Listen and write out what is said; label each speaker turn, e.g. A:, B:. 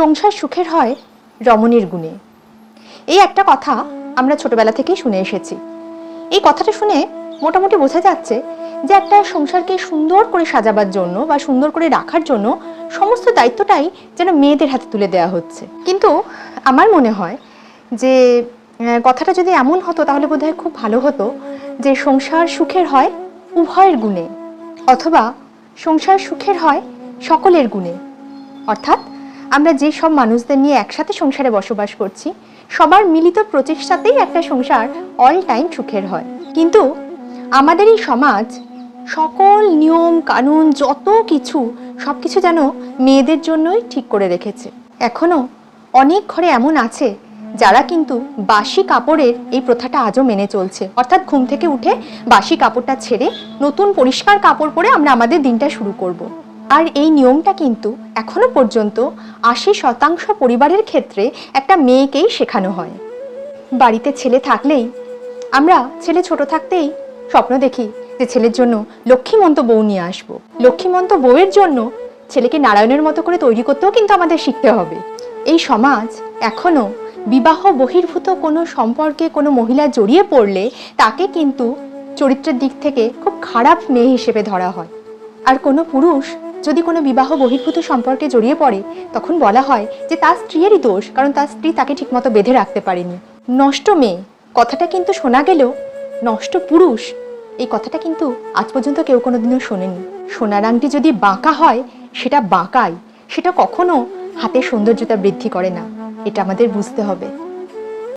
A: সংসার সুখের হয় রমণীর গুণে। এই একটা কথা আমরা ছোটবেলা থেকেই শুনে এসেছি। এই কথাটা শুনে মোটামুটি বোঝা যাচ্ছে যে একটা সংসারকে সুন্দর করে সাজাবার জন্য বা সুন্দর করে রাখার জন্য সমস্ত দায়িত্বটাই যেন মেয়েদের হাতে তুলে দেওয়া হচ্ছে। কিন্তু আমার মনে হয় যে কথাটা যদি এমন হতো তাহলে বোধহয় খুব ভালো হতো যে সংসার সুখের হয় উভয়ের গুণে অথবা সংসার সুখের হয় সকলের গুণে। অর্থাৎ আমরা যে সব মানুষদের নিয়ে একসাথে সংসারে বসবাস করছি, সবার মিলিত প্রচেষ্টাতেই একটা সংসার অল টাইম সুখের হয়। কিন্তু আমাদের এই সমাজ, সকল নিয়ম, কানুন, যত কিছু সব কিছু যেন মেয়েদের জন্যই ঠিক করে রেখেছে। এখনও অনেক ঘরে এমন আছে যারা কিন্তু বাসি কাপড়ের এই প্রথাটা আজও মেনে চলছে। অর্থাৎ ঘুম থেকে উঠে বাসি কাপড়টা ছেড়ে নতুন পরিষ্কার কাপড় পরে আমরা আমাদের দিনটা শুরু করব। আর এই নিয়মটা কিন্তু এখনও পর্যন্ত আশি শতাংশ পরিবারের ক্ষেত্রে একটা মেয়েকেই শেখানো হয়। বাড়িতে ছেলে থাকলেই, আমরা ছেলে ছোট থাকতেই স্বপ্ন দেখি যে ছেলের জন্য লক্ষ্মীমন্ত বউ নিয়ে আসব। লক্ষ্মীমন্ত বউয়ের জন্য ছেলেকে নারায়ণের মতো করে তৈরি করতেও কিন্তু আমাদের শিখতে হবে। এই সমাজ এখনও বিবাহ বহির্ভূত কোনো সম্পর্কে কোনো মহিলা জড়িয়ে পড়লে তাকে কিন্তু চরিত্রের দিক থেকে খুব খারাপ মেয়ে হিসেবে ধরা হয়। আর কোনো পুরুষ যদি কোনো বিবাহ বহির্ভূত সম্পর্কে জড়িয়ে পড়ে, তখন বলা হয় যে তার স্ত্রীরই দোষ, কারণ তার স্ত্রী তাকে ঠিকমতো বেঁধে রাখতে পারেনি। নষ্ট মেয়ে, কথাটা কিন্তু শোনা গেলেও নষ্ট পুরুষ, এই কথাটা কিন্তু আজ পর্যন্ত কেউ কোনোদিনও শোনেনি। সোনার আংটি যদি বাঁকা হয়, সেটা বাঁকাই, সেটা কখনো হাতের সৌন্দর্যতা বৃদ্ধি করে না। এটা আমাদের বুঝতে হবে।